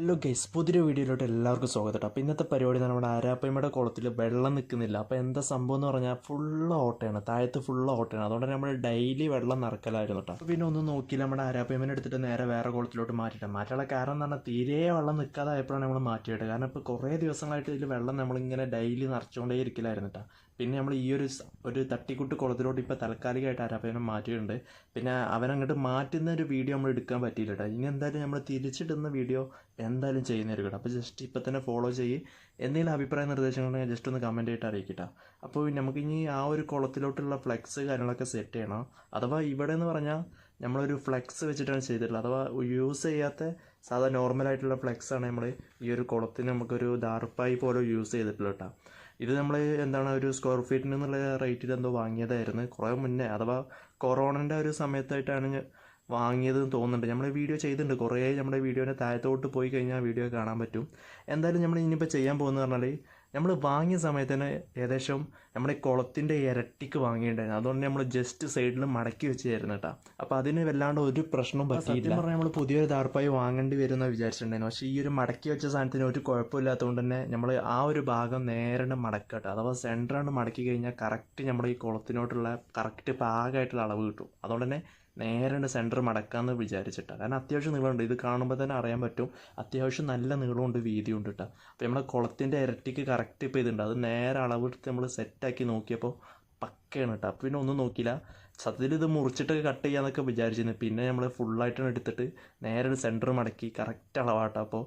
Hello guys പുതിയൊരു വീഡിയോയിലോട്ട് എല്ലാവർക്കും സ്വാഗതം അപ്പോൾ ഇന്നത്തെ പരിപാടി നമ്മുടെ ആരാപ്പയ്മയുടെ കുളത്തിൽ വെള്ളം നിൽക്കുന്നില്ല. അപ്പോൾ എന്താ സംഭവം എന്ന് പറഞ്ഞാൽ ഫുള്ള് ഓട്ടയാണ് താഴത്ത് ഫുള്ള് ഓട്ടയാണ് അതുകൊണ്ട് നമ്മൾ ഡെയിലി വെള്ളം നിറക്കലായിരുന്നു കേട്ടോ. പിന്നെ ഒന്നും നോക്കിയില്ല. നമ്മുടെ ആരാപ്പയ്മനെ എടുത്തിട്ട് നേരെ വേറെ കുളത്തിലോട്ട് മാറ്റിയിട്ട്. മാറ്റാനുള്ള കാരണം എന്ന് പറഞ്ഞാൽ തീരെ വെള്ളം നിൽക്കാതായപ്പോഴാണ് നമ്മൾ മാറ്റിയിട്ട് കാരണം ഇപ്പോൾ കുറേ ദിവസങ്ങളായിട്ട് ഇതിൽ വെള്ളം നമ്മളിങ്ങനെ ഡെയിലി നിറച്ചുകൊണ്ടേ ഇരിക്കലായിരുന്നു കേട്ടോ. പിന്നെ നമ്മൾ ഈ ഒരു ഒരു തട്ടിക്കുട്ട് കുളത്തിലോട്ട് ഇപ്പോൾ താൽക്കാലികമായിട്ട് ആരാപ്പയ്മനെ മാറ്റിയിട്ടുണ്ട്. പിന്നെ അവനങ്ങോട്ട് മാറ്റുന്ന ഒരു വീഡിയോ നമ്മൾ എടുക്കാൻ പറ്റിയില്ല കേട്ടോ ഇനി എന്തായാലും നമ്മൾ തിരിച്ചിടുന്ന വീഡിയോ എന്തായാലും ചെയ്യുന്നതായിരിക്കും അപ്പോൾ ജസ്റ്റ് ഇപ്പം തന്നെ ഫോളോ ചെയ്യ്. എന്തെങ്കിലും അഭിപ്രായ നിർദ്ദേശങ്ങളുണ്ടെങ്കിൽ ജസ്റ്റ് ഒന്ന് കമന്റ് ആയിട്ട് അറിയിക്കട്ടോ അപ്പോൾ നമുക്ക് ഇനി ആ ഒരു കുളത്തിലോട്ടുള്ള ഫ്ലെക്സ് കാര്യങ്ങളൊക്കെ സെറ്റ് ചെയ്യണം? അഥവാ ഇവിടെ എന്ന് പറഞ്ഞാൽ നമ്മളൊരു ഫ്ലെക്സ് വെച്ചിട്ടാണ് ചെയ്തിട്ടുള്ളത്. അഥവാ യൂസ് ചെയ്യാത്ത സാധാ നോർമലായിട്ടുള്ള ഫ്ലെക്സ് ആണ് നമ്മൾ ഈ ഒരു കുളത്തിന് നമുക്കൊരു ദാർപ്പായി പോലെ യൂസ് ചെയ്തിട്ടുള്ളത് കേട്ടോ ഇത് നമ്മൾ എന്താണ് ഒരു സ്ക്വയർ ഫീറ്റിന് എന്നുള്ള റേറ്റിൽ എന്തോ വാങ്ങിയതായിരുന്നു. കുറേ മുന്നേ അഥവാ കൊറോണന്റെ ഒരു സമയത്തായിട്ടാണ് വാങ്ങിയത് വാങ്ങിയതെന്ന് തോന്നുന്നുണ്ട്. നമ്മൾ വീഡിയോ ചെയ്തിട്ടുണ്ട്. കുറേ നമ്മുടെ വീഡിയോന്റെ താഴത്തോട്ട് പോയി കഴിഞ്ഞാൽ വീഡിയോ കാണാൻ പറ്റും. എന്തായാലും നമ്മൾ ഇനിയിപ്പോൾ ചെയ്യാൻ പോകുന്നത് പറഞ്ഞാൽ നമ്മൾ വാങ്ങിയ സമയത്ത് തന്നെ ഏകദേശം നമ്മുടെ കുളത്തിന്റെ ഇരട്ടിക്ക് വാങ്ങിയിട്ടുണ്ടായിരുന്നു. അതുകൊണ്ട് നമ്മൾ ജസ്റ്റ് സൈഡിൽ മടക്കി വെച്ചായിരുന്നു കേട്ടോ. അപ്പോൾ അതിന് വല്ലാണ്ട് ഒരു പ്രശ്നവും പറ്റിയില്ല. പറഞ്ഞാൽ നമ്മൾ പുതിയൊരു താർപ്പായി വാങ്ങേണ്ടി വരുമെന്ന് വിചാരിച്ചിട്ടുണ്ടായിരുന്നു. പക്ഷേ ഈ ഒരു മടക്കി വെച്ച സാധനത്തിന് ഒരു കുഴപ്പമില്ലാത്തതുകൊണ്ട് തന്നെ നമ്മൾ ആ ഒരു ഭാഗം നേരെ മടക്കട്ടെ അഥവാ സെന്ററാണ് മടക്കി കഴിഞ്ഞാൽ കറക്റ്റ് നമ്മുടെ ഈ കുളത്തിനോട്ടുള്ള കറക്റ്റ് പാകമായിട്ടുള്ള അളവ് കിട്ടും. അതുകൊണ്ട് തന്നെ നേരെ സെന്റർ മടക്കാമെന്ന് വിചാരിച്ചിട്ടാണ് കാരണം അത്യാവശ്യം നീളമുണ്ട്. ഇത് കാണുമ്പോൾ തന്നെ അറിയാൻ പറ്റും. അത്യാവശ്യം നല്ല നീളമുണ്ട് വീതിയുണ്ട് കേട്ടോ അപ്പോൾ നമ്മുടെ കുളത്തിന്റെ ഇരട്ടിക്ക് കറക്റ്റ് ഇപ്പോൾ ഇതുണ്ട്. അത് നേരെ അളവെടുത്ത് നമ്മൾ സെറ്റാക്കി നോക്കിയപ്പോൾ പക്കയാണ് കേട്ടോ പിന്നെ ഒന്നും നോക്കിയില്ല. സത്യത്തിൽ ഇത് മുറിച്ചിട്ട് കട്ട് ചെയ്യാമെന്നൊക്കെ വിചാരിച്ചിരുന്നു. പിന്നെ നമ്മൾ ഫുള്ളായിട്ടാണ് എടുത്തിട്ട് നേരെ സെന്റർ മടക്കി കറക്റ്റ് അളവാട്ടോ അപ്പോൾ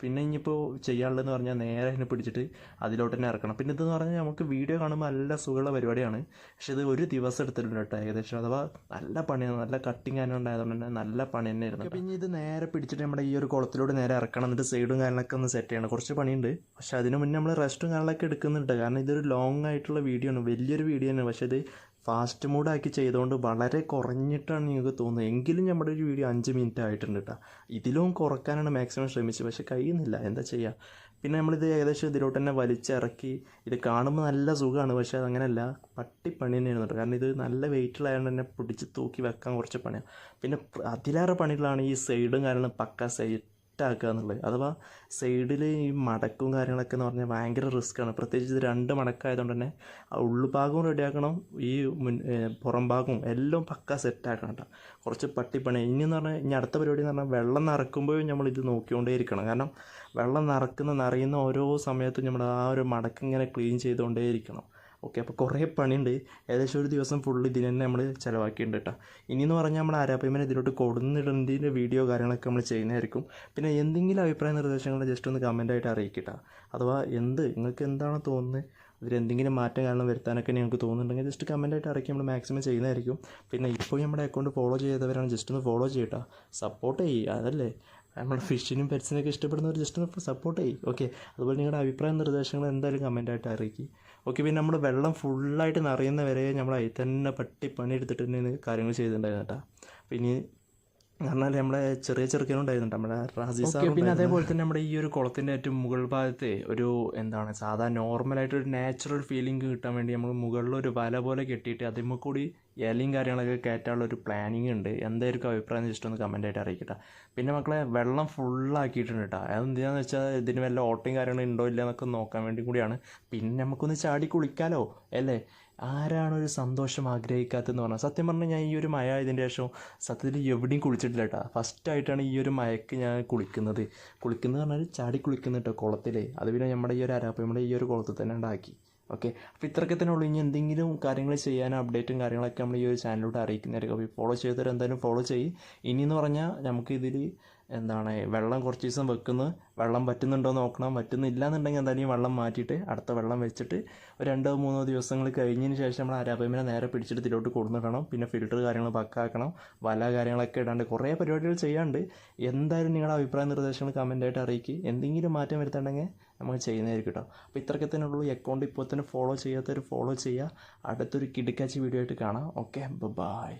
പിന്നെ ഇനിയിപ്പോൾ ചെയ്യാനുള്ളതെന്ന് പറഞ്ഞാൽ നേരെ ഇതിനെ പിടിച്ചിട്ട് അതിലോട്ട് തന്നെ ഇറക്കണം. പിന്നെ ഇതെന്ന് പറഞ്ഞാൽ നമുക്ക് വീഡിയോ കാണുമ്പോൾ നല്ല സുഖമുള്ള പരിപാടിയാണ്. പക്ഷേ ഇത് ഒരു ദിവസം എടുത്തിട്ടുണ്ട് കേട്ടോ ഏകദേശം. അഥവാ നല്ല പണിയാണ് നല്ല കട്ടിങ് ആയതുകൊണ്ട് ഉണ്ടായതുകൊണ്ട് തന്നെ നല്ല പണി തന്നെയായിരുന്നു പിന്നെ ഇത് നേരെ പിടിച്ചിട്ട് നമ്മുടെ ഈ ഒരു കുളത്തിലൂടെ നേരെ ഇറക്കണം. എന്നിട്ട് സൈഡും കാര്യങ്ങളൊക്കെ ഒന്ന് സെറ്റ് ചെയ്യണം. കുറച്ച് പണിയുണ്ട്. പക്ഷേ അതിന് മുന്നേ നമ്മൾ റെസ്റ്റും കാര്യങ്ങളൊക്കെ എടുക്കുന്നുണ്ട്. കാരണം ഇതൊരു ലോങ് ആയിട്ടുള്ള വീഡിയോ ആണ്. വലിയൊരു വീഡിയോ ആണ് പക്ഷേ ഇത് ഫാസ്റ്റ് മൂഡാക്കി ചെയ്തുകൊണ്ട് വളരെ കുറഞ്ഞിട്ടാണ് നിങ്ങൾക്ക് തോന്നുന്നത്. എങ്കിലും നമ്മുടെ ഒരു വീഡിയോ അഞ്ച് മിനിറ്റ് ആയിട്ടുണ്ട് കേട്ടോ ഇതിലും കുറക്കാനാണ് മാക്സിമം ശ്രമിച്ചത്. പക്ഷേ കഴിയുന്നില്ല. എന്താ ചെയ്യുക പിന്നെ നമ്മളിത് ഏകദേശം ഇതിലോട്ട് തന്നെ വലിച്ചിറക്കി ഇത് കാണുമ്പോൾ നല്ല സുഖമാണ് പക്ഷേ അതങ്ങനെയല്ല പട്ടിപ്പണി തന്നെയാണ് കേട്ടോ. കാരണം ഇത് നല്ല വെയിറ്റിലായതുകൊണ്ട് തന്നെ പിടിച്ച് തൂക്കി വെക്കാൻ കുറച്ച് പണിയാണ് പിന്നെ അതിലേറെ പണികളാണ് ഈ സൈഡും കാരണം പക്ക സൈഡ് ആക്കുക എന്നുള്ളത്. അഥവാ സൈഡിൽ ഈ മടക്കും കാര്യങ്ങളൊക്കെ എന്ന് പറഞ്ഞാൽ ഭയങ്കര റിസ്ക്കാണ് പ്രത്യേകിച്ച് ഇത് രണ്ട് മടക്കായതുകൊണ്ട് തന്നെ ആ ഉള്ളുഭാഗവും റെഡിയാക്കണം ഈ മുൻ പുറം ഭാഗവും എല്ലാം പക്ക സെറ്റാക്കണം കേട്ടോ. കുറച്ച് പട്ടിപ്പണി. ഇനി എന്ന് പറഞ്ഞാൽ ഇനി അടുത്ത പരിപാടി എന്ന് പറഞ്ഞാൽ വെള്ളം നിറക്കുമ്പോഴും നമ്മൾ ഇത് നോക്കിക്കൊണ്ടേ ഇരിക്കണം കാരണം വെള്ളം നിറക്കുന്ന നിറയുന്ന ഓരോ സമയത്തും നമ്മൾ ആ ഒരു മടക്കിങ്ങനെ ക്ലീൻ ചെയ്തുകൊണ്ടേ ഇരിക്കണം ഓക്കെ അപ്പോൾ കുറേ പണിയുണ്ട്. ഏകദേശം ഒരു ദിവസം ഫുള്ള് ഇതിന് തന്നെ നമ്മൾ ചിലവാക്കിയിട്ടുണ്ട് കേട്ടോ ഇനിയെന്ന് പറഞ്ഞാൽ നമ്മൾ ആരാപ്പയ്മനെ ഇതിലോട്ട് കൊടുന്നിടുന്നതിന്റെ വീഡിയോ കാര്യങ്ങളൊക്കെ നമ്മൾ ചെയ്യുന്നതായിരിക്കും. പിന്നെ എന്തെങ്കിലും അഭിപ്രായ നിർദ്ദേശങ്ങൾ ജസ്റ്റ് ഒന്ന് കമന്റായിട്ട് അറിയിക്കട്ടോ അഥവാ എന്ത് നിങ്ങൾക്ക് എന്താണ് തോന്നുന്നത് അതിലെന്തെങ്കിലും മാറ്റം കാരണം വരുത്താനൊക്കെ നിങ്ങൾക്ക് തോന്നുന്നുണ്ടെങ്കിൽ ജസ്റ്റ് കമന്റായിട്ട് അറിയിക്കുക നമ്മൾ മാക്സിമം ചെയ്യുന്നതായിരിക്കും. പിന്നെ ഇപ്പോൾ നമ്മുടെ അക്കൗണ്ട് ഫോളോ ചെയ്തവരാണ് ജസ്റ്റ് ഒന്ന് ഫോളോ ചെയ്യട്ടോ സപ്പോർട്ട് ചെയ്യുക അതല്ലേ? നമ്മുടെ ഫിഷിനും പെറ്റ്സിനൊക്കെ ഇഷ്ടപ്പെടുന്നവർ ജസ്റ്റ് ഒന്ന് സപ്പോർട്ട് ചെയ്യും ഓക്കെ അതുപോലെ നിങ്ങളുടെ അഭിപ്രായ നിർദ്ദേശങ്ങൾ എന്തായാലും കമന്റായിട്ട് അറിയിക്കും. ഓക്കെ പിന്നെ നമ്മൾ വെള്ളം ഫുള്ളായിട്ട് നിറയുന്ന വരെ നമ്മൾ അതിൽ തന്നെ പട്ടി പണിയെടുത്തിട്ട് തന്നെ കാര്യങ്ങൾ ചെയ്തിട്ടുണ്ടായിരുന്നു കേട്ടോ. പിന്നെ പറഞ്ഞാൽ നമ്മളെ ചെറിയ ചെറുക്കനുണ്ടായിരുന്നു നമ്മുടെ റാസി സാർ പിന്നെ അതേപോലെ തന്നെ നമ്മുടെ ഈ ഒരു കുളത്തിന്റെ ഏറ്റവും മുകൾ ഭാഗത്തെ ഒരു എന്താണ് സാധാ നോർമലായിട്ട് ഒരു നാച്ചുറൽ ഫീലിംഗ് കിട്ടാൻ വേണ്ടി നമ്മൾ മുകളിൽ ഒരു വല പോലെ കെട്ടിയിട്ട് അതിമ്മ കൂടി ഇലയും കാര്യങ്ങളൊക്കെ കയറ്റാനുള്ള ഒരു പ്ലാനിങ് ഉണ്ട്. എന്തായിരിക്കും അഭിപ്രായം ജസ്റ്റ് ഒന്ന് കമന്റ് ആയിട്ട് അറിയിക്കട്ടെ. പിന്നെ മക്കളെ വെള്ളം ഫുള്ളാക്കിയിട്ടുണ്ട് കേട്ടോ അതെന്തിനാന്ന് വെച്ചാൽ ഇതിന് വല്ല ഓട്ടയും കാര്യങ്ങളും ഉണ്ടോ ഇല്ല എന്നൊക്കെ നോക്കാൻ വേണ്ടി കൂടിയാണ്. പിന്നെ നമുക്കൊന്ന് ചാടി കുളിക്കാലോ അല്ലേ? ആരാണ് ഒരു സന്തോഷം ആഗ്രഹിക്കാത്തതെന്ന് പറഞ്ഞാൽ സത്യം പറഞ്ഞാൽ ഞാൻ ഈ ഒരു മഴ ആയതിന്റെ ശേഷം സത്യത്തിൽ എവിടെയും കുളിച്ചിട്ടില്ല കേട്ടോ ഫസ്റ്റായിട്ടാണ് ഈ ഒരു മഴയ്ക്ക് ഞാൻ കുളിക്കുന്നത്. കുളിക്കുന്നത് പറഞ്ഞാൽ ചാടി കുളിക്കുന്നു കേട്ടോ കുളത്തിൽ അത് പിന്നെ നമ്മുടെ ഈ ഒരു അരാപ്പ് നമ്മുടെ ഈ ഒരു കുളത്തിൽ തന്നെ ഉണ്ടാക്കി. ഓക്കെ അപ്പോൾ ഇത്രയൊക്കെ തന്നെ ഉള്ളൂ ഇനി എന്തെങ്കിലും കാര്യങ്ങൾ ചെയ്യാൻ അപ്ഡേറ്റും കാര്യങ്ങളൊക്കെ നമ്മൾ ഈ ഒരു ചാനലിലൂടെ അറിയിക്കുന്നതായിരിക്കും. അപ്പോൾ ഫോളോ ചെയ്തവരെന്തായാലും ഫോളോ ചെയ്യും. ഇനിയെന്ന് പറഞ്ഞാൽ നമുക്ക് ഇതിൽ എന്താണ് വെള്ളം കുറച്ച് ദിവസം വെക്കുന്നു. വെള്ളം പറ്റുന്നുണ്ടോ നോക്കണം. പറ്റുന്നില്ല എന്നുണ്ടെങ്കിൽ എന്തായാലും വെള്ളം മാറ്റിയിട്ട് അടുത്ത വെള്ളം വെച്ചിട്ട് ഒരു രണ്ടോ മൂന്നോ ദിവസങ്ങൾ കഴിഞ്ഞതിന് ശേഷം നമ്മൾ അരാപ്പയ്മനെ നേരെ പിടിച്ചിട്ട് ഇതിലോട്ട് കൊടുന്നിടണം പിന്നെ ഫിൽറ്റർ കാര്യങ്ങൾ പക്കാക്കണം. വല കാര്യങ്ങളൊക്കെ ഇടാണ്ട് കുറേ പരിപാടികൾ ചെയ്യാണ്ട് എന്തായാലും നിങ്ങളുടെ അഭിപ്രായ നിർദ്ദേശങ്ങൾ കമന്റായിട്ട് അറിയിക്കുക എന്തെങ്കിലും മാറ്റം വരുത്തണമെങ്കിൽ നമ്മൾ ചെയ്യുന്നതായിരിക്കും കേട്ടോ അപ്പോൾ ഇത്രയൊക്കെ തന്നെ ഉള്ളൂ. അക്കൗണ്ട് ഇപ്പോൾ തന്നെ ഫോളോ ചെയ്യാത്തവർ ഫോളോ ചെയ്യുക. അടുത്തൊരു കിടുക്കാച്ചി വീഡിയോ ആയിട്ട് കാണാം. Okay bye